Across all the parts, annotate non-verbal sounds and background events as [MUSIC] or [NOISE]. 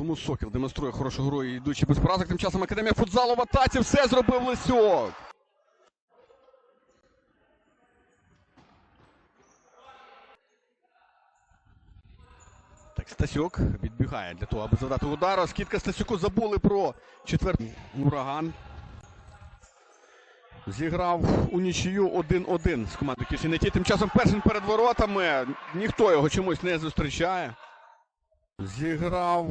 Тому Сокіл демонструє хорошу гру і йдучи без поразок. Тим часом Академія футзалу в атаці все зробив Лисюк. Так, Стасюк відбігає для того, аби завдати удар. Скидка Стасюку забули про четвертий ураган. Зіграв у нічию 1-1 з командою Кісінеті. Тим часом першим перед воротами. Ніхто його чомусь не зустрічає. Зіграв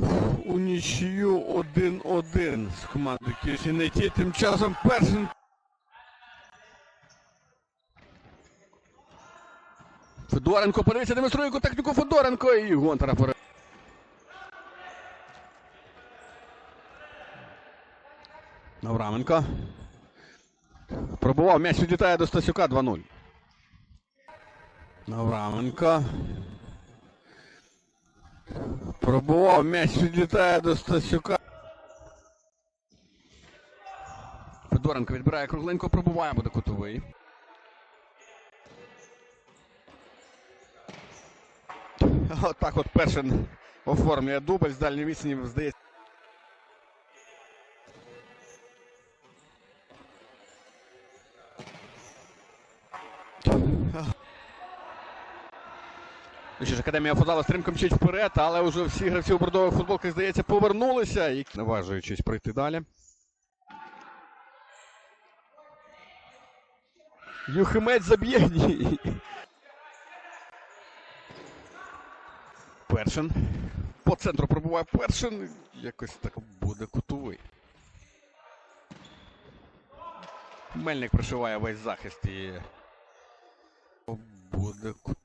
у нічию 1-1 з командою Кісінеті. Тим часом першим. Федоренко, подивіться, демонструє техніку Федоренко і Гонтара перед. Навраменко. Пробував, м'яч відлітає до Стасюка 2-0. Навраменко. Пробував, м'яч відлітає до Стасюка. Федоренко відбирає кругленько, пробуває, буде кутовий. Отак от перший оформлює дубль з дальньої відстані, здається. Ну що ж, Академія футзалу стрімко мчить вперед, але вже всі гравці у бордових футболках, здається, повернулися і наважуючись пройти далі. Юхимець заб'є. [LAUGHS] Першин. По центру пробуває Першин. Якось так буде кутовий. Мельник прошиває весь захист і. Буде кутовий.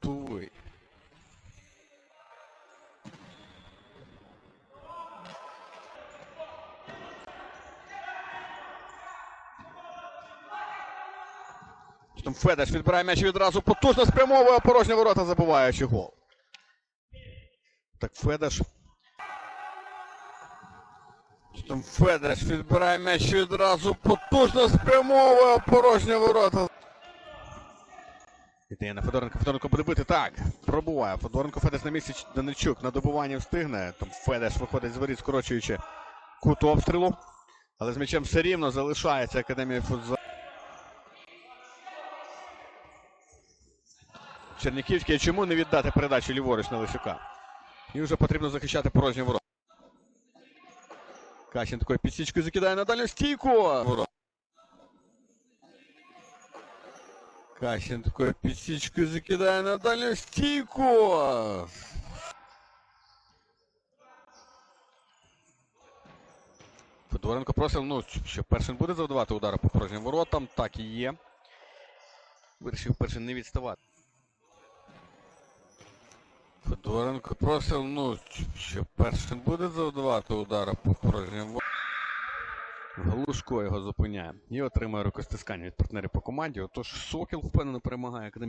Там Федеш відбирає м'яч відразу потужно спрямовує порожні ворота, забуваючи гол. Так Федеш. Там Федеш відбирає м'яч відразу потужно спрямовує порожні ворота. Іде на Федоренко, Федоренко буде бити. Так, пробуває. Федоренко Федеш на місці Данильчук на добування встигне. Там Федеш виходить з воріт, скорочуючи кут обстрілу. Але з м'ячем все рівно залишається Академія футзалу. Черніківський, чому не віддати передачу ліворуч на Лисюка? І вже потрібно захищати порожні ворота. Кащин такою підсічкою закидає на дальню стійку. Ворот. Кащин такою підсічкою закидає на дальню стійку. Федоренко просив, ну, що першим буде завдавати удари по порожнім воротам. Так і є. Вирішив першим не відставати. Федоренко просив, ну, що першим буде завдавати удара по порожнім. Глушко його зупиняє і отримує рукостискання від партнерів по команді. Отож Сокіл впевнено перемагає.